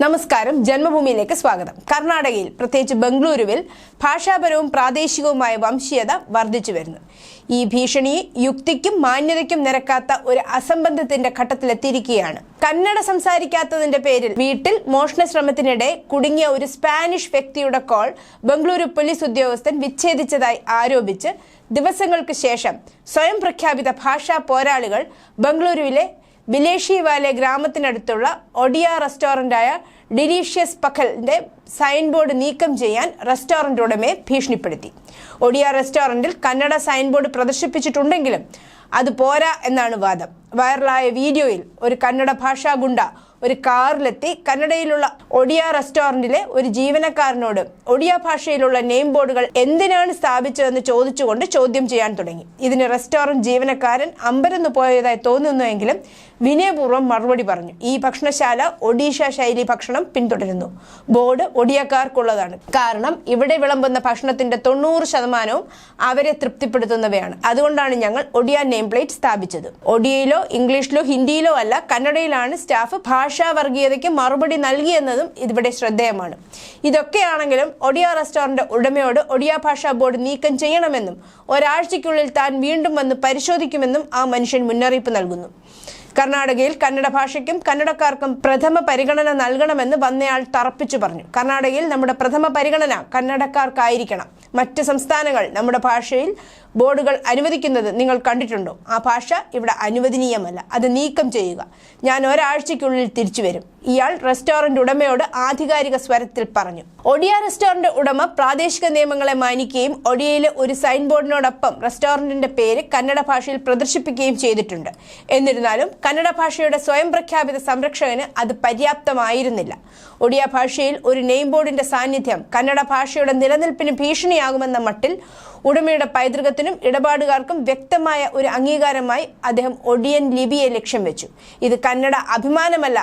നമസ്കാരം. ജന്മഭൂമിയിലേക്ക് സ്വാഗതം. കർണാടകയിൽ പ്രത്യേകിച്ച് ബംഗളൂരുവിൽ ഭാഷാപരവും പ്രാദേശികവുമായ വംശീയത വർദ്ധിച്ചു വരുന്നു. ഈ ഭീഷണിയെ യുക്തിക്കും മാന്യതയ്ക്കും നിരക്കാത്ത ഒരു അസംബന്ധത്തിന്റെ ഘട്ടത്തിലെത്തിയിരിക്കുകയാണ്. കന്നഡ സംസാരിക്കാത്തതിന്റെ പേരിൽ വീട്ടിൽ മോഷണ ശ്രമത്തിനിടെ കുടുങ്ങിയ ഒരു സ്പാനിഷ് വ്യക്തിയുടെ കോൾ ബംഗളൂരു പോലീസ് ഉദ്യോഗസ്ഥൻ വിച്ഛേദിച്ചതായി ആരോപിച്ച് ദിവസങ്ങൾക്ക് ശേഷം സ്വയം പ്രഖ്യാപിത ഭാഷാ പോരാളികൾ ബംഗളൂരുവിലെ ബിലേഷിവാലെ ഗ്രാമത്തിനടുത്തുള്ള ഒഡിയ റെസ്റ്റോറന്റായ ഡിലീഷ്യസ് പഖലിന്റെ സൈൻ ബോർഡ് നീക്കം ചെയ്യാൻ റെസ്റ്റോറന്റ് ഉടമയെ ഭീഷണിപ്പെടുത്തി. ഒഡിയ റെസ്റ്റോറന്റിൽ കന്നഡ സൈൻ ബോർഡ് പ്രദർശിപ്പിച്ചിട്ടുണ്ടെങ്കിലും അത് പോരാ എന്നാണ് വാദം. വൈറലായ വീഡിയോയിൽ ഒരു കന്നഡ ഭാഷാ ഗുണ്ട ഒരു കാറിലെത്തി കന്നഡയിലുള്ള ഒഡിയ റെസ്റ്റോറന്റിലെ ഒരു ജീവനക്കാരനോട് ഒഡിയ ഭാഷയിലുള്ള നെയിം ബോർഡുകൾ എന്തിനാണ് സ്ഥാപിച്ചതെന്ന് ചോദിച്ചുകൊണ്ട് ചോദ്യം ചെയ്യാൻ തുടങ്ങി. ഇതിന് റെസ്റ്റോറന്റ് ജീവനക്കാരൻ അമ്പരന്ന് പോയതായി തോന്നുന്നുവെങ്കിലും വിനയപൂർവം മറുപടി പറഞ്ഞു. ഈ ഭക്ഷണശാല ഒഡീഷ ശൈലി ഭക്ഷണം പിന്തുടരുന്നു. ബോർഡ് ഒഡിയക്കാർക്കുള്ളതാണ് കാരണം ഇവിടെ വിളമ്പുന്ന ഭക്ഷണത്തിന്റെ തൊണ്ണൂറ് ശതമാനവും അവരെ തൃപ്തിപ്പെടുത്തുന്നവയാണ്. അതുകൊണ്ടാണ് ഞങ്ങൾ ഒഡിയ നെയിം പ്ലേറ്റ് സ്ഥാപിച്ചത്. ഒഡിയയിലോ ഇംഗ്ലീഷിലോ ഹിന്ദിയിലോ അല്ല കന്നഡയിലാണ് സ്റ്റാഫ് ഭാഷാ വർഗീയതയ്ക്ക് മറുപടി നൽകിയെന്നതും ഇവിടെ ശ്രദ്ധേയമാണ്. ഇതൊക്കെയാണെങ്കിലും ഒഡിയ റെസ്റ്റോറന്റ് ഉടമയോട് ഒഡിയ ഭാഷാ ബോർഡ് നീക്കം ചെയ്യണമെന്നും ഒരാഴ്ചയ്ക്കുള്ളിൽ താൻ വീണ്ടും വന്ന് പരിശോധിക്കുമെന്നും ആ മനുഷ്യൻ മുന്നറിയിപ്പ് നൽകുന്നു. കർണാടകയിൽ കന്നഡ ഭാഷയ്ക്കും കന്നഡക്കാർക്കും പ്രഥമ പരിഗണന നൽകണമെന്ന് വന്നയാൾ തറപ്പിച്ചു പറഞ്ഞു. കർണാടകയിൽ നമ്മുടെ പ്രഥമ പരിഗണന കന്നഡക്കാർക്കായിരിക്കണം. മറ്റ് സംസ്ഥാനങ്ങൾ നമ്മുടെ ഭാഷയിൽ ബോർഡുകൾ അനുവദിക്കുന്നത് നിങ്ങൾ കണ്ടിട്ടുണ്ടോ? ആ ഭാഷ ഇവിടെ അനുവദനീയമല്ല. അത് നീക്കം ചെയ്യുക. ഞാൻ ഒരാഴ്ചയ്ക്കുള്ളിൽ തിരിച്ചു വരും. ഇയാൾ റെസ്റ്റോറന്റ് ഉടമയോട് ആധികാരിക സ്വരത്തിൽ പറഞ്ഞു. ഒഡിയ റെസ്റ്റോറന്റ് ഉടമ പ്രാദേശിക നിയമങ്ങളെ മാനിക്കുകയും ഒഡിയയിലെ ഒരു സൈൻ ബോർഡിനോടൊപ്പം റെസ്റ്റോറന്റിന്റെ പേര് കന്നഡ ഭാഷയിൽ പ്രദർശിപ്പിക്കുകയും ചെയ്തിട്ടുണ്ട്. എന്നിരുന്നാലും കന്നഡ ഭാഷയുടെ സ്വയം പ്രഖ്യാപിത സംരക്ഷകന് അത് പര്യാപ്തമായിരുന്നില്ല. ഒഡിയ ഭാഷയിൽ ഒരു നെയിം ബോർഡിന്റെ സാന്നിധ്യം കന്നഡ ഭാഷയുടെ നിലനിൽപ്പിന് ഭീഷണിയാകുമെന്ന മട്ടിൽ ഉടമയുടെ പൈതൃകത്തിനും ഇടപാടുകാർക്കും വ്യക്തമായ ഒരു അംഗീകാരമായി അദ്ദേഹം ഒഡിയൻ ലിപിയെ ലക്ഷ്യം വെച്ചു. ഇത് കന്നഡ അഭിമാനമല്ല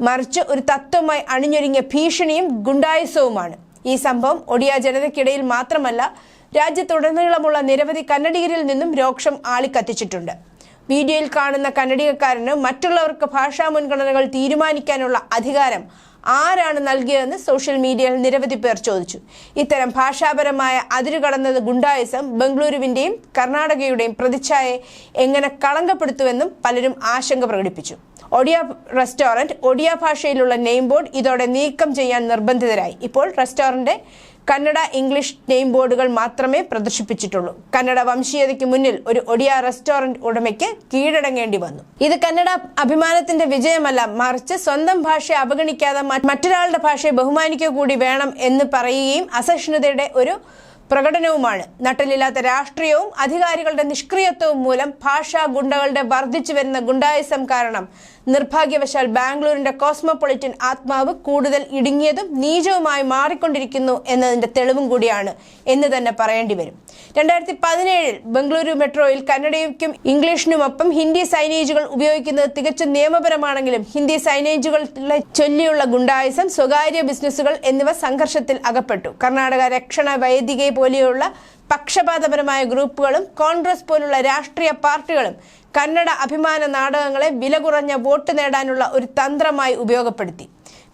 മറിച്ച് ഒരു തത്വമായി അണിഞ്ഞൊരുങ്ങിയ ഭീഷണിയും ഗുണ്ടായുസവുമാണ്. ഈ സംഭവം ഒഡിയ ജനതയ്ക്കിടയിൽ മാത്രമല്ല രാജ്യത്തുടനീളമുള്ള നിരവധി കന്നഡികരിൽ നിന്നും രോക്ഷം ആളിക്കത്തിച്ചിട്ടുണ്ട്. വീഡിയോയിൽ കാണുന്ന കന്നഡികക്കാരന് മറ്റുള്ളവർക്ക് ഭാഷാ മുൻഗണനകൾ തീരുമാനിക്കാനുള്ള അധികാരം ആരാണ് നൽകിയതെന്ന് സോഷ്യൽ മീഡിയയിൽ നിരവധി പേർ ചോദിച്ചു. ഇത്തരം ഭാഷാപരമായ അതിരുകടന്നത് ഗുണ്ടായിസം ബംഗളൂരുവിന്റെയും കർണാടകയുടെയും പ്രതിച്ഛായയെ എങ്ങനെ കളങ്കപ്പെടുത്തുവെന്നും പലരും ആശങ്ക പ്രകടിപ്പിച്ചു. ഒഡിയ റെസ്റ്റോറന്റ് ഒഡിയ ഭാഷയിലുള്ള നെയിം ബോർഡ് ഇതോടെ നീക്കം ചെയ്യാൻ നിർബന്ധിതരായി. ഇപ്പോൾ റെസ്റ്റോറന്റ് കന്നഡ ഇംഗ്ലീഷ് നെയിം ബോർഡുകൾ മാത്രമേ പ്രദർശിപ്പിച്ചിട്ടുള്ളൂ. കന്നഡ വംശീയതയ്ക്ക് മുന്നിൽ ഒരു ഒഡിയ റെസ്റ്റോറന്റ് ഉടമയ്ക്ക് കീഴടങ്ങേണ്ടി വന്നു. ഇത് കന്നഡ അഭിമാനത്തിന്റെ വിജയമല്ല മറിച്ച് സ്വന്തം ഭാഷയെ അവഗണിക്കാതെ മറ്റൊരാളുടെ ഭാഷയെ ബഹുമാനിക്കുക കൂടി വേണം എന്ന് പറയുകയും അസഹിഷ്ണുതയുടെ ഒരു പ്രകടനവുമാണ്. നട്ടലില്ലാത്ത രാഷ്ട്രീയവും അധികാരികളുടെ നിഷ്ക്രിയത്വവും മൂലം ഭാഷാ ഗുണ്ടകളുടെ വർദ്ധിച്ചു വരുന്ന ഗുണ്ടായിസം കാരണം നിർഭാഗ്യവശാൽ ബാംഗ്ലൂരിന്റെ കോസ്മോപൊളിറ്റൻ ആത്മാവ് കൂടുതൽ ഇടുങ്ങിയതും നീചവുമായി മാറിക്കൊണ്ടിരിക്കുന്നു എന്നതിന്റെ തെളിവും കൂടിയാണ് എന്ന് തന്നെ പറയേണ്ടി വരും. രണ്ടായിരത്തി പതിനേഴിൽ ബംഗളൂരു മെട്രോയിൽ കന്നഡയ്ക്കും ഇംഗ്ലീഷിനുമൊപ്പം ഹിന്ദി സൈനേജുകൾ ഉപയോഗിക്കുന്നത് തികച്ചും നിയമപരമാണെങ്കിലും ഹിന്ദി സൈനേജുകളെ ചൊല്ലിയുള്ള ഗുണ്ടായിസം സ്വകാര്യ ബിസിനസ്സുകൾ എന്നിവ സംഘർഷത്തിൽ അകപ്പെട്ടു. കർണാടക രക്ഷണ വൈദികയെ പോലെയുള്ള പക്ഷപാതപരമായ ഗ്രൂപ്പുകളും കോൺഗ്രസ് പോലുള്ള രാഷ്ട്രീയ പാർട്ടികളും കന്നഡ അഭിമാന നാടകങ്ങളെ വില കുറഞ്ഞ വോട്ട് നേടാനുള്ള ഒരു തന്ത്രമായി ഉപയോഗപ്പെടുത്തി.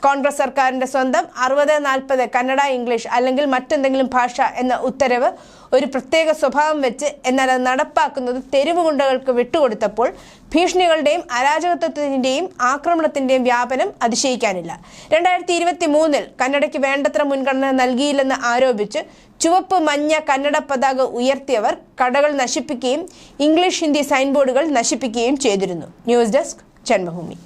കോൺഗ്രസ് സർക്കാരിന്റെ സ്വന്തം അറുപത് നാൽപ്പത് കന്നഡ ഇംഗ്ലീഷ് അല്ലെങ്കിൽ മറ്റെന്തെങ്കിലും ഭാഷ എന്ന ഉത്തരവ് ഒരു പ്രത്യേക സ്വഭാവം വെച്ച് എന്നാൽ അത് നടപ്പാക്കുന്നത് തെരുവുകുണ്ടകൾക്ക് വിട്ടുകൊടുത്തപ്പോൾ ഭീഷണികളുടെയും അരാജകത്വത്തിന്റെയും ആക്രമണത്തിന്റെയും വ്യാപനം അതിശയിക്കാനില്ല. രണ്ടായിരത്തി ഇരുപത്തി മൂന്നിൽ കന്നഡയ്ക്ക് വേണ്ടത്ര മുൻഗണന നൽകിയില്ലെന്ന് ആരോപിച്ച് ചുവപ്പ് മഞ്ഞ കന്നഡ പതാക ഉയർത്തിയവർ കടകൾ നശിപ്പിക്കുകയും ഇംഗ്ലീഷ് ഹിന്ദി സൈൻ ബോർഡുകൾ നശിപ്പിക്കുകയും ചെയ്തിരുന്നു. News desk Janmabhumi.